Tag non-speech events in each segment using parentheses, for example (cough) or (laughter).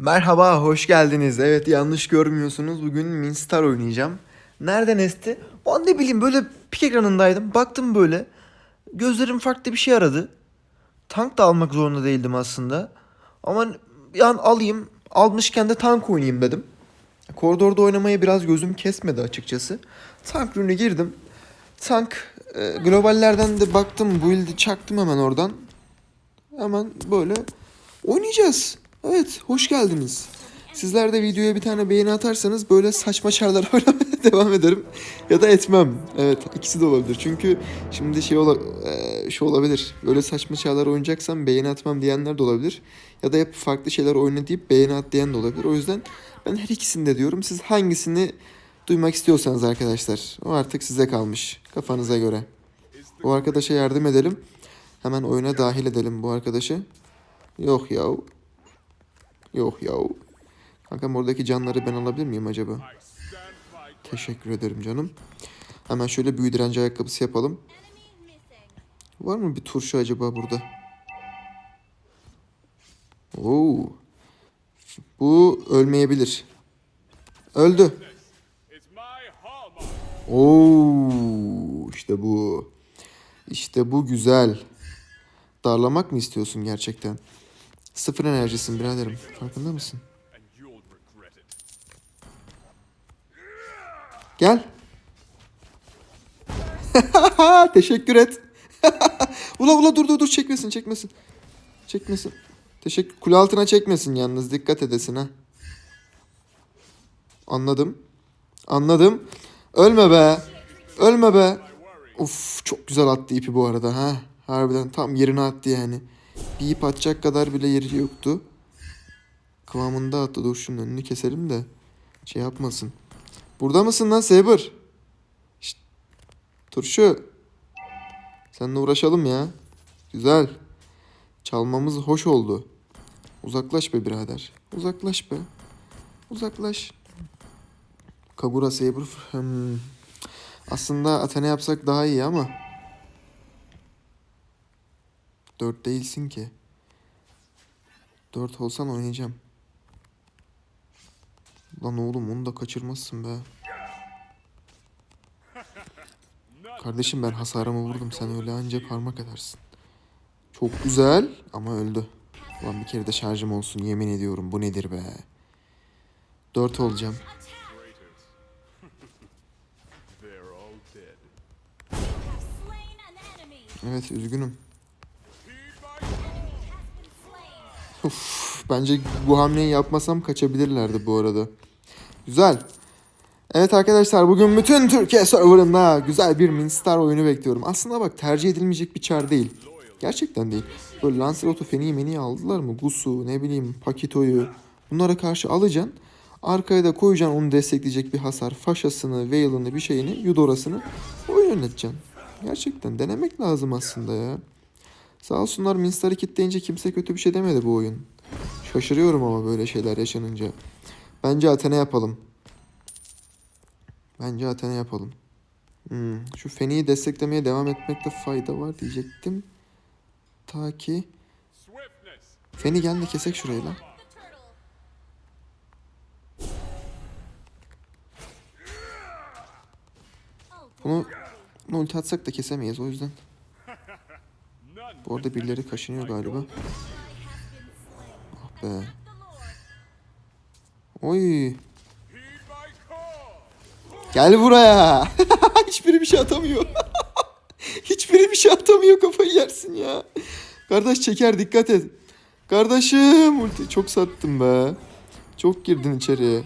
Merhaba, hoş geldiniz. Evet, yanlış görmüyorsunuz. Bugün Minstar oynayacağım. Nereden esti? O ne bileyim böyle pik ekranındaydım. Baktım böyle. Gözlerim farklı bir şey aradı. Tank da almak zorunda değildim aslında. Ama bir an alayım. Almışken de tank oynayayım dedim. Koridorda oynamaya biraz gözüm kesmedi açıkçası. Tank rünü girdim. Tank e, globallerden de baktım. Build'i çaktım hemen oradan. Hemen böyle oynayacağız. Evet, hoş geldiniz. Sizler de videoya bir tane beğeni atarsanız böyle saçma çarlar (laughs) oynamaya devam ederim. Ya da etmem. Evet, ikisi de olabilir. Çünkü şimdi şey, ola, eee, şey olabilir. Böyle saçma çarlar oynayacaksam beğeni atmam diyenler de olabilir. Ya da hep farklı şeyler oyna deyip beğeni at diyen de olabilir. O yüzden ben her ikisini de diyorum. Siz hangisini duymak istiyorsanız arkadaşlar. O artık size kalmış. Kafanıza göre. Bu arkadaşa yardım edelim. Hemen oyuna dahil edelim bu arkadaşı. Yok yahu. Yok yahu. Kankam oradaki canları ben alabilir miyim acaba? Teşekkür ederim canım. Hemen şöyle büyü direnci ayakkabısı yapalım. Var mı bir turşu acaba burada? Oo. Bu ölmeyebilir. Öldü. Oo, işte bu. İşte bu güzel. Darlamak mı istiyorsun gerçekten? Sıfır enerjisin biraderim. Farkında mısın? Gel. (laughs) Teşekkür et. (laughs) ula ula dur dur dur çekmesin çekmesin. Çekmesin. Teşekkür. Kule altına çekmesin yalnız dikkat edesin ha. Anladım. Anladım. Ölme be. Ölme be. Of çok güzel attı ipi bu arada ha. Harbiden tam yerine attı yani. Bir ip atacak kadar bile yeri yoktu. Kıvamında. Dur şunun önünü keselim de şey yapmasın. Burada mısın lan Saber? Şşt. Turşu. Seninle uğraşalım ya. Güzel. Çalmamız hoş oldu. Uzaklaş be birader. Uzaklaş be. Uzaklaş. Kagura Saber. Hmm. Aslında Athena yapsak daha iyi ama. Dört değilsin ki. Dört olsan oynayacağım. Lan oğlum onu da kaçırmazsın be. Kardeşim ben hasarımı vurdum. Sen öyle anca parmak edersin. Çok güzel ama öldü. Ulan bir kere de şarjım olsun yemin ediyorum. Bu nedir be? Dört olacağım. Evet üzgünüm. Uf, bence bu hamleyi yapmasam kaçabilirlerdi bu arada. Güzel. Evet arkadaşlar bugün bütün Türkiye serverında güzel bir Minstar oyunu bekliyorum. Aslında bak tercih edilmeyecek bir çar değil. Gerçekten değil. Böyle Lancelot'u Feni'yi Meni'yi aldılar mı? Gusu ne bileyim Pakito'yu. Bunlara karşı alacaksın. Arkaya da koyacaksın onu destekleyecek bir hasar. Faşasını, Veil'ını bir şeyini, Yudora'sını oyun yöneteceksin. Gerçekten denemek lazım aslında ya. Sağ olsunlar Minstar'ı kitleyince kimse kötü bir şey demedi bu oyun. Şaşırıyorum ama böyle şeyler yaşanınca. Bence Athena yapalım. Bence Athena yapalım. Hmm, şu Feni'yi desteklemeye devam etmekte fayda var diyecektim. Ta ki... Feni gel de kesek şurayı lan. Bunu, bunu ulti atsak da kesemeyiz o yüzden. Bu arada birileri kaşınıyor galiba. Ah be. Oy. Gel buraya. (laughs) Hiçbiri bir şey atamıyor. (laughs) Hiçbiri bir şey atamıyor kafayı yersin ya. Kardeş çeker dikkat et. Kardeşim ulti çok sattım be. Çok girdin içeriye.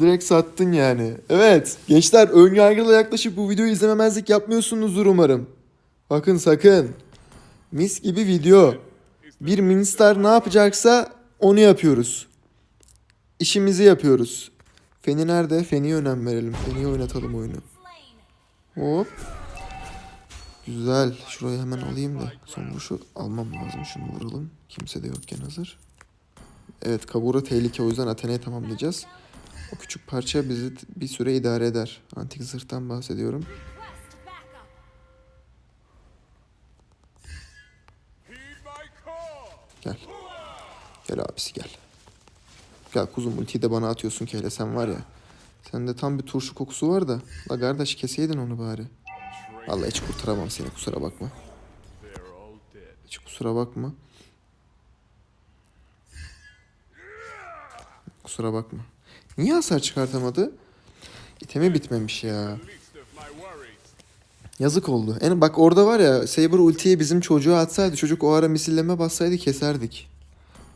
Direkt sattın yani. Evet gençler ön yargıyla yaklaşıp bu videoyu izlememezlik yapmıyorsunuzdur umarım. Bakın sakın. Mis gibi video. Bir Minstar ne yapacaksa onu yapıyoruz. İşimizi yapıyoruz. Feni nerede? Feni'ye önem verelim. Feni'ye oynatalım oyunu. Hop. Güzel. Şurayı hemen alayım da. Son vuruşu almam lazım. Şunu vuralım. Kimse de yokken hazır. Evet Kabura tehlike o yüzden Athena'yı tamamlayacağız. O küçük parça bizi bir süre idare eder. Antik zırhtan bahsediyorum. Gel. Gel abisi gel. Gel kuzum ultiyi de bana atıyorsun ki hele sen var ya. Sende tam bir turşu kokusu var da. La kardeş keseydin onu bari. Vallahi hiç kurtaramam seni kusura bakma. Hiç kusura bakma. Kusura bakma. Niye hasar çıkartamadı? İtemi bitmemiş ya. Yazık oldu. En bak orada var ya Saber ultiyi bizim çocuğa atsaydı çocuk o ara misilleme bassaydı keserdik.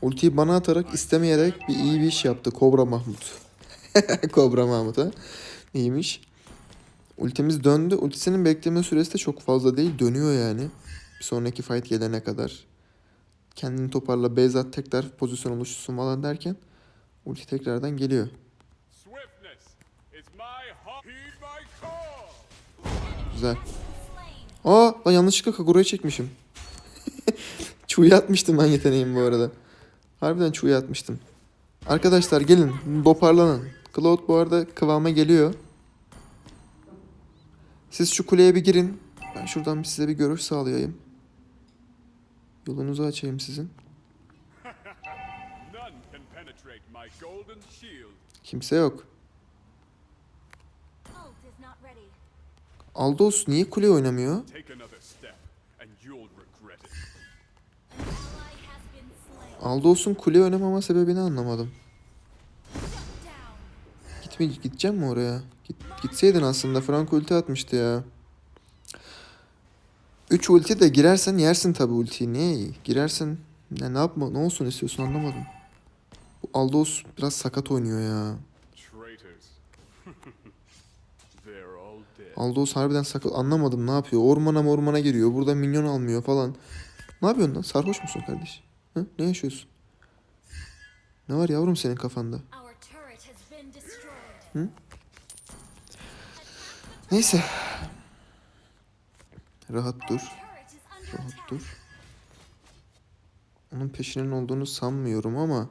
Ultiyi bana atarak istemeyerek bir iyi bir iş yaptı Kobra Mahmut. (laughs) Kobra Mahmut ha. İyiymiş. Ultimiz döndü. Ultisinin bekleme süresi de çok fazla değil. Dönüyor yani. Bir sonraki fight gelene kadar. Kendini toparla Beyzat tekrar pozisyon oluştursun falan derken ulti tekrardan geliyor. Güzel. Aa lan yanlışlıkla Kagura'ya çekmişim. (laughs) Çuğ'ya atmıştım ben yeteneğimi bu arada. Harbiden Çuğ'ya atmıştım. Arkadaşlar gelin toparlanın. Cloud bu arada kıvama geliyor. Siz şu kuleye bir girin. Ben şuradan bir size bir görüş sağlayayım. Yolunuzu açayım sizin. (laughs) Kimse yok. Aldos niye kule oynamıyor? Aldos'un kule oynamama sebebini anlamadım. Gitme, gideceğim mi oraya? Git, gitseydin aslında. Frank ulti atmıştı ya. 3 ulti de girersen yersin tabi ultiyi. Niye? Girersen ne, ne yapma ne olsun istiyorsun anlamadım. Bu Aldos biraz sakat oynuyor ya. Aldos harbiden sakat anlamadım ne yapıyor. Ormana ormana giriyor. Burada minyon almıyor falan. Ne yapıyorsun lan? Sarhoş musun kardeş? Hı? Ne yaşıyorsun? Ne var yavrum senin kafanda? Destroyed. Neyse. Rahat dur. Rahat dur. Onun peşinin olduğunu sanmıyorum ama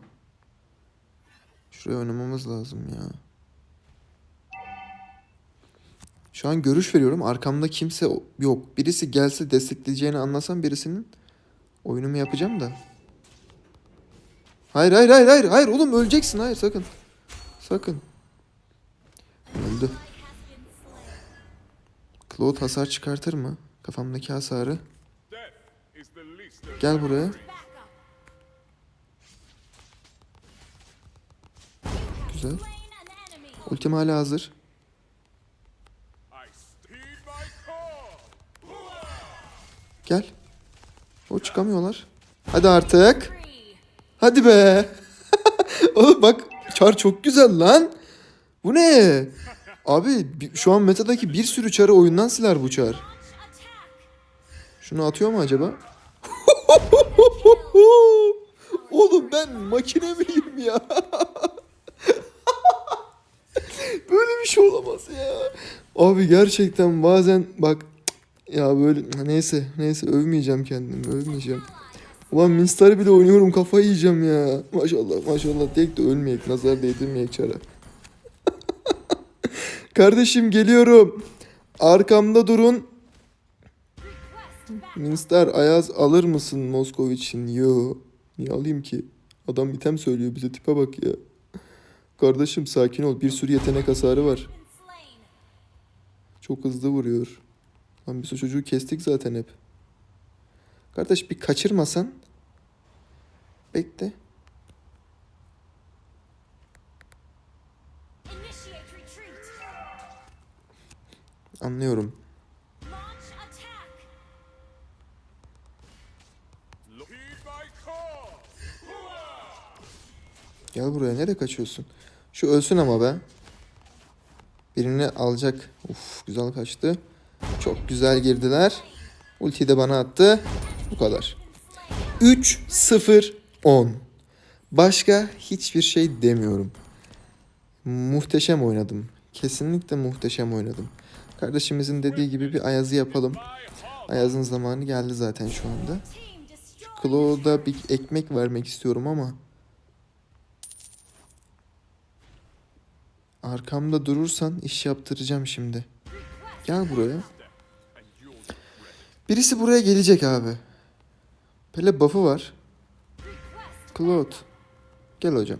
şuraya oynamamız lazım ya. Şu an görüş veriyorum. Arkamda kimse yok. Birisi gelse destekleyeceğini anlasam birisinin oyunumu yapacağım da. Hayır hayır hayır hayır hayır oğlum öleceksin hayır sakın. Sakın. Öldü. Claude hasar çıkartır mı? Kafamdaki hasarı. Gel buraya. Güzel. Ultim hala hazır. Gel. O çıkamıyorlar. Hadi artık. Hadi be. (laughs) Oğlum bak çar çok güzel lan. Bu ne? Abi bi- şu an metadaki bir sürü çarı oyundan siler bu çar. Şunu atıyor mu acaba? (laughs) Oğlum ben makine miyim ya? (laughs) böyle bir şey olamaz ya. Abi gerçekten bazen bak ya böyle neyse neyse övmeyeceğim kendimi övmeyeceğim. Ulan Minstar bile oynuyorum kafayı yiyeceğim ya. Maşallah maşallah tek de ölmeyek nazar değdirmeyek çara. (laughs) Kardeşim geliyorum. Arkamda durun. Minstar Ayaz alır mısın Moskov için? Yo. Niye alayım ki? Adam item söylüyor bize tipe bak ya. Kardeşim sakin ol. Bir sürü yetenek hasarı var. Çok hızlı vuruyor. Lan biz o çocuğu kestik zaten hep. Kardeş bir kaçırmasan. Bekle. Anlıyorum. Gel buraya. Nereye kaçıyorsun? Şu ölsün ama be. Birini alacak. Uf güzel kaçtı. Çok güzel girdiler. Ultiyi de bana attı. Bu kadar. 3 0 10. Başka hiçbir şey demiyorum. Muhteşem oynadım. Kesinlikle muhteşem oynadım. Kardeşimizin dediği gibi bir Ayaz'ı yapalım. Ayaz'ın zamanı geldi zaten şu anda. Claw'da bir ekmek vermek istiyorum ama arkamda durursan iş yaptıracağım şimdi. Gel buraya. Birisi buraya gelecek abi. Pele buff'ı var. Claude. Gel hocam.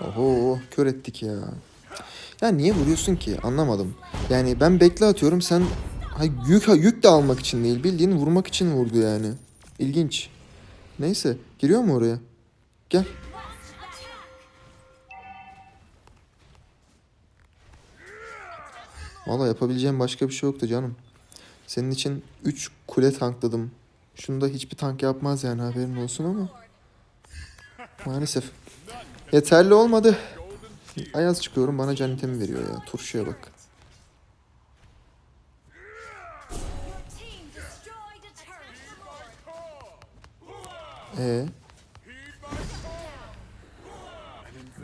Oho kör ettik ya. Ya niye vuruyorsun ki anlamadım. Yani ben bekle atıyorum sen ha, yük, ha, yük de almak için değil bildiğin vurmak için vurdu yani. İlginç. Neyse giriyor mu oraya? Gel. Valla yapabileceğim başka bir şey yoktu canım. Senin için 3 kule tankladım. Şunu da hiçbir tank yapmaz yani haberin olsun ama. Maalesef. Yeterli olmadı. Ayaz çıkıyorum bana can itemi veriyor ya. Turşuya bak. Ee.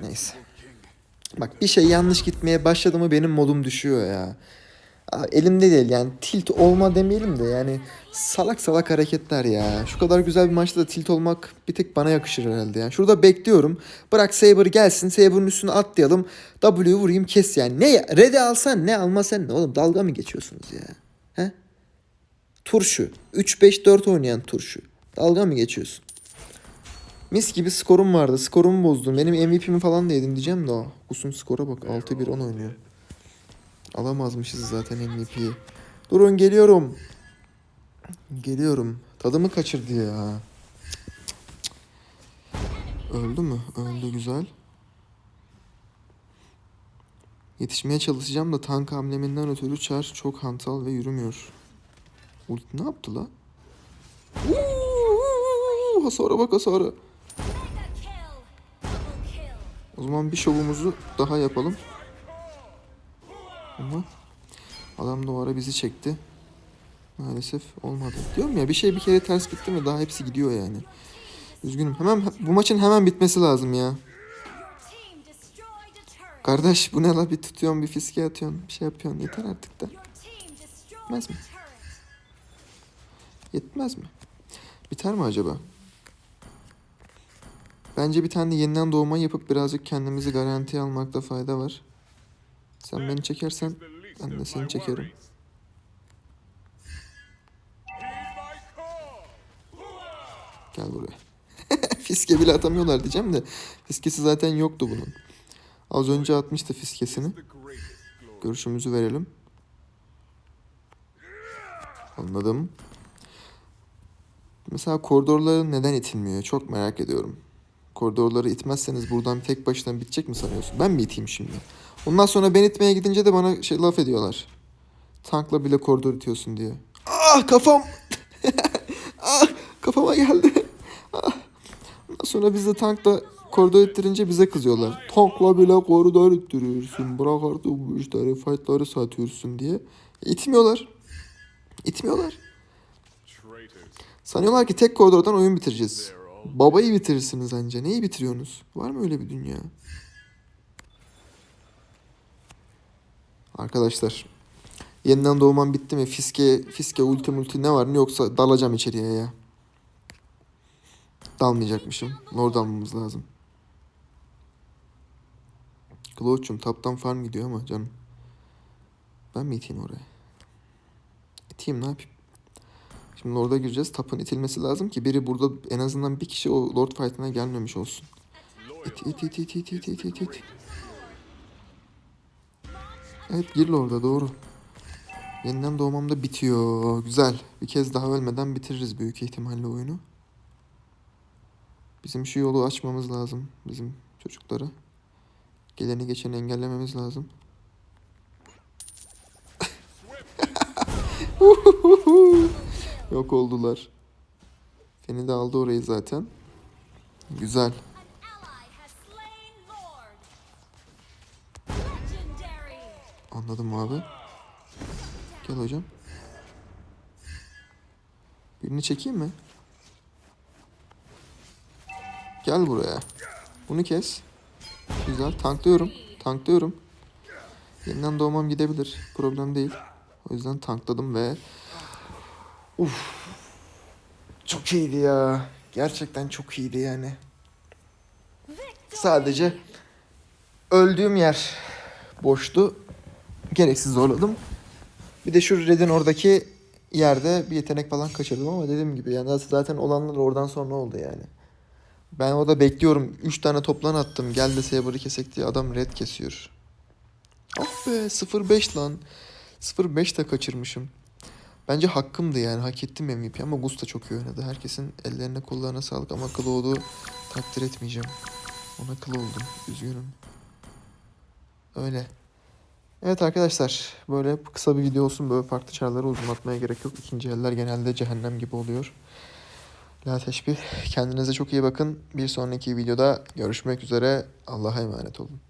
Neyse. Bak bir şey yanlış gitmeye başladı mı benim modum düşüyor ya. Elimde değil yani tilt olma demeyelim de yani salak salak hareketler ya. Şu kadar güzel bir maçta da tilt olmak bir tek bana yakışır herhalde yani. Şurada bekliyorum. Bırak Saber gelsin. Saber'ın üstüne atlayalım. W vurayım kes yani. Ne ya? Red'i alsan ne almasan ne oğlum dalga mı geçiyorsunuz ya? He? Turşu. 3-5-4 oynayan turşu. Dalga mı geçiyorsun? Mis gibi skorum vardı. Skorumu bozdun. Benim MVP'mi falan da yedin diyeceğim de. Kusum skora bak. 6-1-10 oynuyor. Alamazmışız zaten MVP'yi. Durun geliyorum. Geliyorum. Tadımı kaçırdı ya. Öldü mü? Öldü güzel. Yetişmeye çalışacağım da tank hamleminden ötürü Char çok hantal ve yürümüyor. Ulti ne yaptı la? Uuu, hasara bak hasara. O zaman bir şovumuzu daha yapalım. Ama adam da o ara bizi çekti. Maalesef olmadı. Diyorum ya bir şey bir kere ters gitti mi daha hepsi gidiyor yani. Üzgünüm. Hemen bu maçın hemen bitmesi lazım ya. Kardeş bu ne la bir tutuyorsun bir fiske atıyorsun bir şey yapıyorsun yeter artık da. Yetmez mi? Yetmez mi? Biter mi acaba? Bence bir tane de yeniden doğma yapıp birazcık kendimizi garantiye almakta fayda var. Sen beni çekersen ben de seni çekerim. Gel buraya. (laughs) Fiske bile atamıyorlar diyeceğim de. Fiskesi zaten yoktu bunun. Az önce atmıştı fiskesini. Görüşümüzü verelim. Anladım. Mesela koridorları neden itilmiyor? Çok merak ediyorum. Koridorları itmezseniz buradan tek başına bitecek mi sanıyorsun? Ben mi iteyim şimdi? Ondan sonra ben itmeye gidince de bana şey laf ediyorlar. Tankla bile koridor itiyorsun diye. Ah kafam! (laughs) ah kafama geldi. Ah. Ondan sonra biz de tankla koridor ittirince bize kızıyorlar. Tankla bile koridor ittiriyorsun. Bırak artık bu işleri, fightları satıyorsun diye. İtmiyorlar. İtmiyorlar. Traitors. Sanıyorlar ki tek koridordan oyun bitireceğiz. Babayı bitirirsiniz anca. Neyi bitiriyorsunuz? Var mı öyle bir dünya? Arkadaşlar. Yeniden doğmam bitti mi? Fiske, fiske, ulti multi ne var ne yoksa dalacağım içeriye ya. Dalmayacakmışım. Lord almamız lazım. Gloach'um taptan farm gidiyor ama canım. Ben mi iteyim oraya? İteyim ne yapayım? Şimdi orada gireceğiz. Tapın itilmesi lazım ki biri burada en azından bir kişi o Lord fight'ına gelmemiş olsun. İt it it it it it it it it. Evet gir Lord'a doğru. Yeniden doğmam da bitiyor. Güzel. Bir kez daha ölmeden bitiririz büyük ihtimalle oyunu. Bizim şu yolu açmamız lazım. Bizim çocuklara. Geleni geçeni engellememiz lazım. (laughs) (laughs) Yok oldular. Feni de aldı orayı zaten. Güzel. Anladım abi. Gel hocam. Birini çekeyim mi? Gel buraya. Bunu kes. Güzel. Tanklıyorum. Tanklıyorum. Yeniden doğmam gidebilir. Problem değil. O yüzden tankladım ve... Uf. Çok iyiydi ya. Gerçekten çok iyiydi yani. Sadece öldüğüm yer boştu. Gereksiz zorladım. Bir de şu Red'in oradaki yerde bir yetenek falan kaçırdım ama dediğim gibi yani zaten olanlar oradan sonra oldu yani. Ben orada bekliyorum. 3 tane toplan attım. Gel de Saber'ı kesek diye adam red kesiyor. Ah be 0-5 lan. 0-5 de kaçırmışım. Bence hakkımdı yani. Hak ettim MVP ama Gus da çok iyi oynadı. Herkesin ellerine kollarına sağlık ama Claude'u takdir etmeyeceğim. Ona kıl oldum. Üzgünüm. Öyle. Evet arkadaşlar böyle kısa bir video olsun böyle farklı çarları uzatmaya gerek yok. İkinci eller genelde cehennem gibi oluyor. La teşbih. Kendinize çok iyi bakın. Bir sonraki videoda görüşmek üzere. Allah'a emanet olun.